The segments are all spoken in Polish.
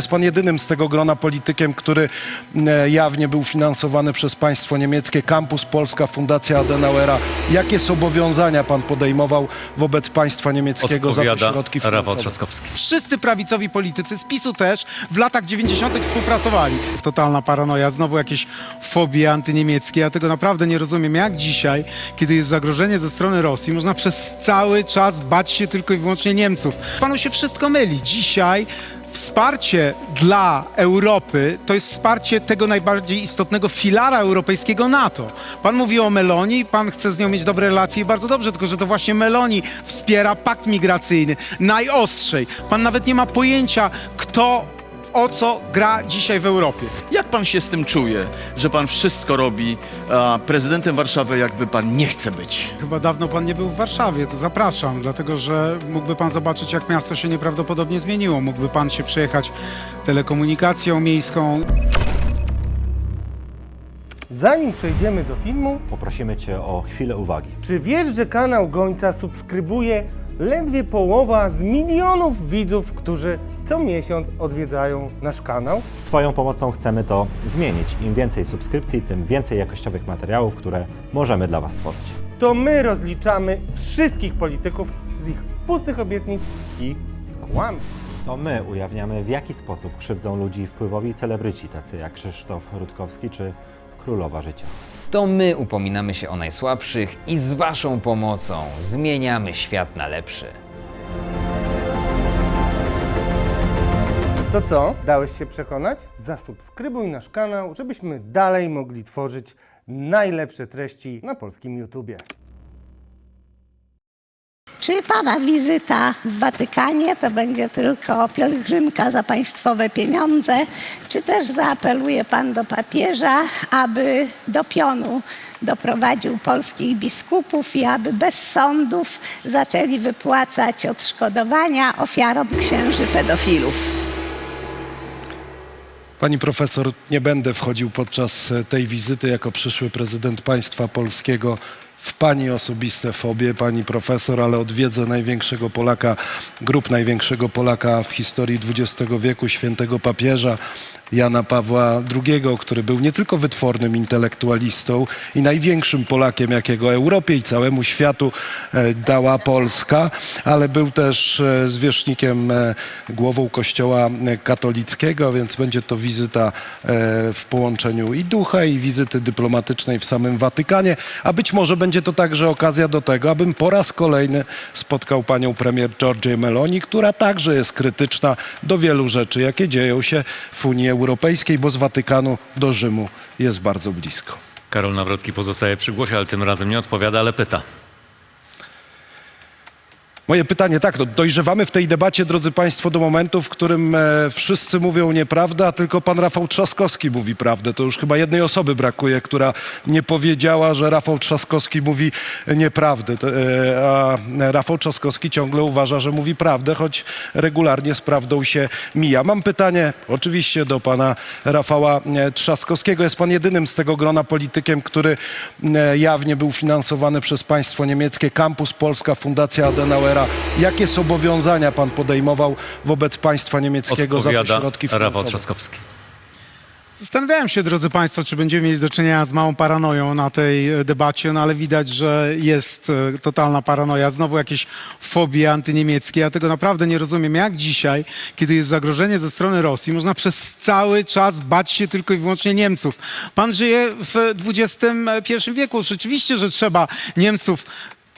Jest pan jedynym z tego grona politykiem, który e, jawnie był finansowany przez państwo niemieckie. Campus Polska, Fundacja Adenauera. Jakie zobowiązania pan podejmował wobec państwa niemieckiego za te Odpowiada środki Rafał finansowe? Trzaskowski. Wszyscy prawicowi politycy z PiSu też w latach 90. współpracowali. Totalna paranoja, znowu jakieś fobie antyniemieckie. Ja tego naprawdę nie rozumiem. Jak dzisiaj, kiedy jest zagrożenie ze strony Rosji, można przez cały czas bać się tylko i wyłącznie Niemców. Panu się wszystko myli. Dzisiaj Wsparcie dla Europy to jest wsparcie tego najbardziej istotnego filara europejskiego NATO. Pan mówi o Meloni, pan chce z nią mieć dobre relacje i bardzo dobrze, tylko że to właśnie Meloni wspiera pakt migracyjny najostrzej. Pan nawet nie ma pojęcia, kto o co gra dzisiaj w Europie. Jak pan się z tym czuje, że pan wszystko robi a prezydentem Warszawy, jakby pan nie chce być? Chyba dawno pan nie był w Warszawie, to zapraszam, dlatego że mógłby pan zobaczyć, jak miasto się nieprawdopodobnie zmieniło. Mógłby pan się przejechać telekomunikacją miejską. Zanim przejdziemy do filmu, Poprosimy Cię o chwilę uwagi. czy wiesz, że kanał Gońca subskrybuje ledwie połowa z milionów widzów, którzy co miesiąc odwiedzają nasz kanał? Z Twoją pomocą chcemy to zmienić. Im więcej subskrypcji, tym więcej jakościowych materiałów, które możemy dla Was tworzyć. To my rozliczamy wszystkich polityków z ich pustych obietnic i kłamstw. To my ujawniamy, w jaki sposób krzywdzą ludzi wpływowi celebryci, tacy jak Krzysztof Rutkowski czy Królowa Życia. To my upominamy się o najsłabszych i z Waszą pomocą zmieniamy świat na lepszy. To co? Dałeś się przekonać? Zasubskrybuj nasz kanał, żebyśmy dalej mogli tworzyć najlepsze treści na polskim YouTubie. Czy Pana wizyta w Watykanie to będzie tylko pielgrzymka za państwowe pieniądze, czy też zaapeluje Pan do papieża, aby do pionu doprowadził polskich biskupów i aby bez sądów zaczęli wypłacać odszkodowania ofiarom księży pedofilów? Pani profesor, nie będę wchodził podczas e, tej wizyty jako przyszły prezydent państwa polskiego w pani osobiste fobie, pani profesor, ale odwiedzę największego Polaka, grup największego Polaka w historii XX wieku, świętego papieża Jana Pawła II, który był nie tylko wytwornym intelektualistą i największym Polakiem, jakiego Europie i całemu światu e, dała Polska, ale był też e, zwierzchnikiem, e, głową kościoła katolickiego, więc będzie to wizyta w połączeniu i ducha, i wizyty dyplomatycznej w samym Watykanie, a być może będzie to także okazja do tego, abym po raz kolejny spotkał panią premier Giorgię Meloni, która także jest krytyczna do wielu rzeczy, jakie dzieją się w Unii Europejskiej, bo z Watykanu do Rzymu jest bardzo blisko. Karol Nawrocki pozostaje przy głosie, ale tym razem nie odpowiada, ale pyta. Moje pytanie, tak, no, dojrzewamy w tej debacie, drodzy Państwo, do momentu, w którym e, wszyscy mówią nieprawdę, a tylko pan Rafał Trzaskowski mówi prawdę. To już chyba jednej osoby brakuje, która nie powiedziała, że Rafał Trzaskowski mówi nieprawdę. To, e, a Rafał Trzaskowski ciągle uważa, że mówi prawdę, choć regularnie z prawdą się mija. Mam pytanie oczywiście do pana Rafała e, Trzaskowskiego. Jest pan jedynym z tego grona politykiem, który e, jawnie był finansowany przez państwo niemieckie. Campus Polska, Fundacja Adenauera. Jakie zobowiązania pan podejmował wobec państwa niemieckiego za te Odpowiada środki Rafał finansowe? Trzaskowski. Zastanawiałem się, drodzy Państwo, czy będziemy mieli do czynienia z małą paranoją na tej e, debacie, no ale widać, że jest e, totalna paranoja, znowu jakieś fobie antyniemieckie. Ja tego naprawdę nie rozumiem. Jak dzisiaj, kiedy jest zagrożenie ze strony Rosji, można przez cały czas bać się tylko i wyłącznie Niemców. Pan żyje w XXI wieku. Rzeczywiście, że trzeba Niemców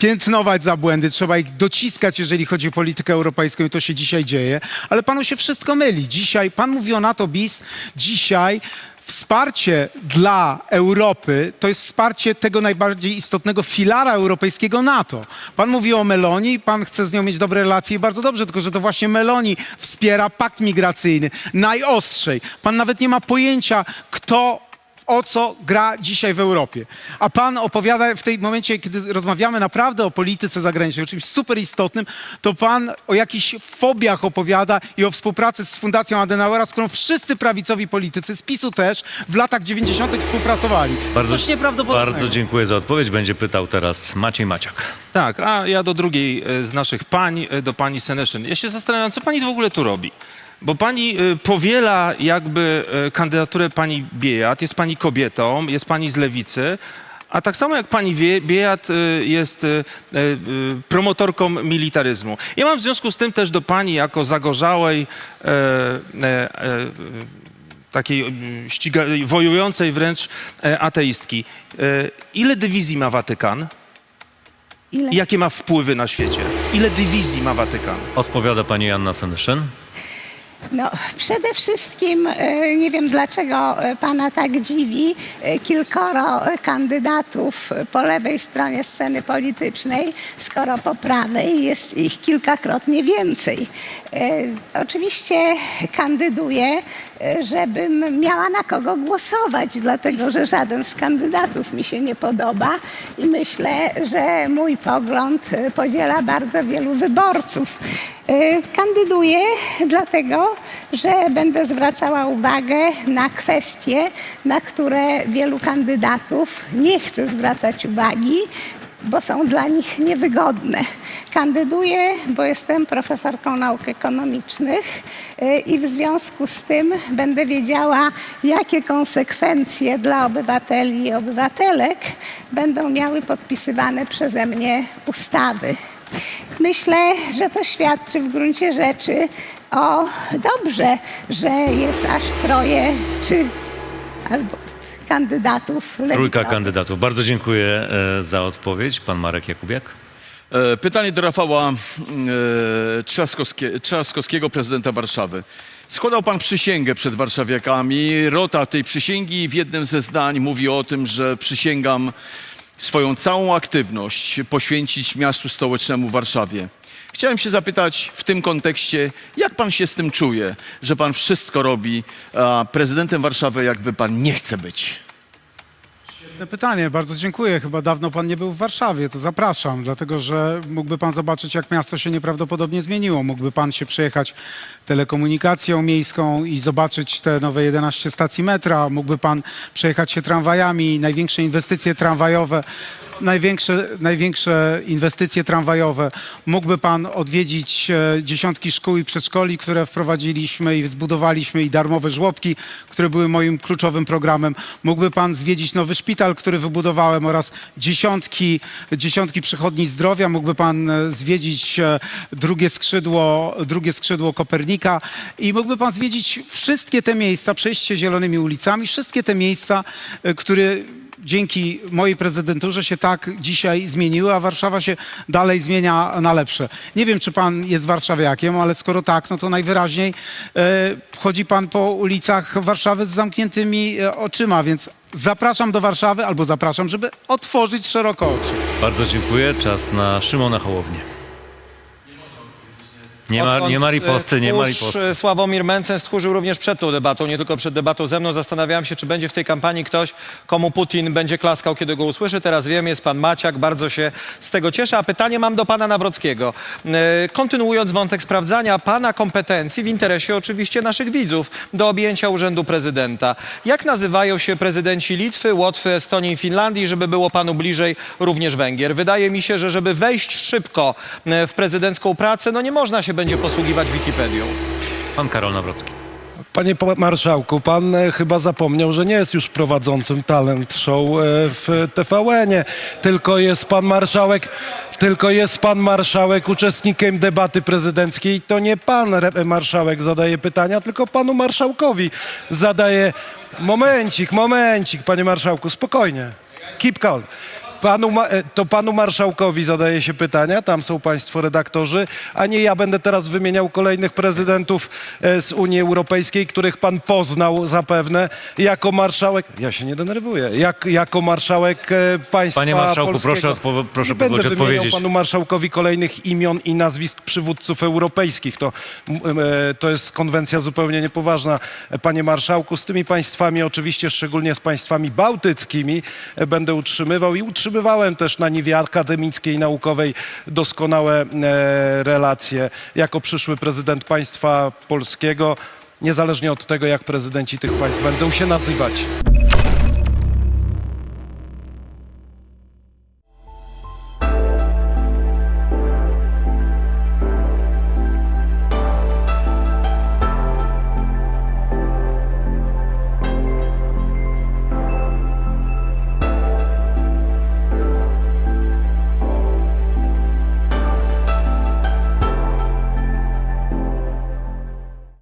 piętnować za błędy, trzeba ich dociskać, jeżeli chodzi o politykę europejską i to się dzisiaj dzieje, ale panu się wszystko myli. Dzisiaj, pan mówi o NATO bis, dzisiaj wsparcie dla Europy to jest wsparcie tego najbardziej istotnego filara europejskiego NATO. Pan mówi o Meloni, pan chce z nią mieć dobre relacje i bardzo dobrze, tylko że to właśnie Meloni wspiera pakt migracyjny najostrzej. Pan nawet nie ma pojęcia, kto o co gra dzisiaj w Europie. A pan opowiada w tej momencie, kiedy rozmawiamy naprawdę o polityce zagranicznej, o czymś super istotnym, to pan o jakichś fobiach opowiada i o współpracy z Fundacją Adenauera, z którą wszyscy prawicowi politycy, z PiSu też, w latach 90. współpracowali. To Bardzo, coś nieprawdopodobnego. bardzo dziękuję za odpowiedź. Będzie pytał teraz Maciej Maciak. Tak, a ja do drugiej e, z naszych pań, e, do pani Seneszyn. Ja się zastanawiam, co pani w ogóle tu robi. Bo pani y, powiela jakby y, kandydaturę pani Biejat, jest pani kobietą, jest pani z lewicy, a tak samo jak pani Wie- Biejat y, jest promotorką militaryzmu. Ja mam w związku z tym też do pani jako zagorzałej, e, e, e, takiej ściga, wojującej wręcz ateistki. E, ile dywizji ma Watykan? Ile? I jakie ma wpływy na świecie? Ile dywizji ma Watykan? Odpowiada pani Anna Senyszyn. No, przede wszystkim e, nie wiem dlaczego e, pana tak dziwi e, kilkoro kandydatów po lewej stronie sceny politycznej, skoro po prawej jest ich kilkakrotnie więcej. Oczywiście kandyduję, e, żebym miała na kogo głosować, dlatego że żaden z kandydatów mi się nie podoba i myślę, że mój pogląd podziela bardzo wielu wyborców. E, Kandyduję dlatego, że będę zwracała uwagę na kwestie, na które wielu kandydatów nie chce zwracać uwagi, bo są dla nich niewygodne. Kandyduję, bo jestem profesorką nauk ekonomicznych e, i w związku z tym będę wiedziała, jakie konsekwencje dla obywateli i obywatelek będą miały podpisywane przeze mnie ustawy. Myślę, że to świadczy w gruncie rzeczy o dobrze, że jest aż troje czy albo kandydatów Trójka lewicowych. kandydatów. Bardzo dziękuję e, za odpowiedź. Pan Marek Jakubiak. E, Pytanie do Rafała e, Trzaskowskie, Trzaskowskiego, prezydenta Warszawy. Składał pan przysięgę przed warszawiakami. Rota tej przysięgi w jednym ze zdań mówi o tym, że przysięgam swoją całą aktywność poświęcić miastu stołecznemu Warszawie. Chciałem się zapytać w tym kontekście, jak pan się z tym czuje, że pan wszystko robi, a prezydentem Warszawy jakby pan nie chce być? Pytanie, bardzo dziękuję. Chyba dawno pan nie był w Warszawie, to zapraszam, dlatego że mógłby pan zobaczyć, jak miasto się nieprawdopodobnie zmieniło. Mógłby pan się przejechać telekomunikacją miejską i zobaczyć te nowe 11 stacji metra. Mógłby pan przejechać się tramwajami, największe inwestycje tramwajowe. Największe, największe inwestycje tramwajowe. Mógłby pan odwiedzić e, dziesiątki szkół i przedszkoli, które wprowadziliśmy i zbudowaliśmy i darmowe żłobki, które były moim kluczowym programem. Mógłby pan zwiedzić nowy szpital, który wybudowałem oraz dziesiątki, dziesiątki przychodni zdrowia. Mógłby pan e, zwiedzić e, drugie skrzydło, drugie skrzydło Kopernika i mógłby pan zwiedzić wszystkie te miejsca, przejść się zielonymi ulicami, wszystkie te miejsca, e, które dzięki mojej prezydenturze się tak dzisiaj zmieniły, a Warszawa się dalej zmienia na lepsze. Nie wiem, czy pan jest warszawiakiem, ale skoro tak, no to najwyraźniej e, chodzi pan po ulicach Warszawy z zamkniętymi e, oczyma, więc zapraszam do Warszawy albo zapraszam, żeby otworzyć szeroko oczy. Bardzo dziękuję. Czas na Szymona Hołownię. Nie ma, Odkąd, nie ma riposty, nie ma tchórz, riposty. e, Sławomir Mencen stchórzył również przed tą debatą, nie tylko przed debatą ze mną. Zastanawiałem się, czy będzie w tej kampanii ktoś, komu Putin będzie klaskał, kiedy go usłyszy. Teraz wiem, jest pan Maciak, bardzo się z tego cieszę. A pytanie mam do pana Nawrockiego. E, Kontynuując wątek sprawdzania pana kompetencji w interesie oczywiście naszych widzów do objęcia urzędu prezydenta. Jak nazywają się prezydenci Litwy, Łotwy, Estonii i Finlandii, żeby było panu bliżej również Węgier? Wydaje mi się, że żeby wejść szybko e, w prezydencką pracę, no nie można się będzie posługiwać Wikipedią. Pan Karol Nawrocki. Panie marszałku, pan e, chyba zapomniał, że nie jest już prowadzącym talent show e, w TVN-ie, tylko jest pan marszałek, tylko jest pan marszałek uczestnikiem debaty prezydenckiej. To nie pan marszałek zadaje pytania, tylko panu marszałkowi zadaje. Momencik, momencik, panie marszałku, spokojnie. Keep calm. Panu, e, to panu marszałkowi zadaje się pytania, tam są państwo redaktorzy, a nie ja będę teraz wymieniał kolejnych prezydentów e, z Unii Europejskiej, których pan poznał zapewne jako marszałek. Ja się nie denerwuję. Jak, jako marszałek e, państwa Panie marszałku, polskiego. proszę odpo- proszę będę pozwolić wymieniał odpowiedzieć. panu marszałkowi kolejnych imion i nazwisk przywódców europejskich. To, to jest konwencja zupełnie niepoważna. Panie marszałku, z tymi państwami, oczywiście szczególnie z państwami bałtyckimi, będę utrzymywał i utrzymywałem też na niwie akademickiej naukowej doskonałe e, relacje jako przyszły prezydent państwa polskiego, niezależnie od tego, jak prezydenci tych państw będą się nazywać.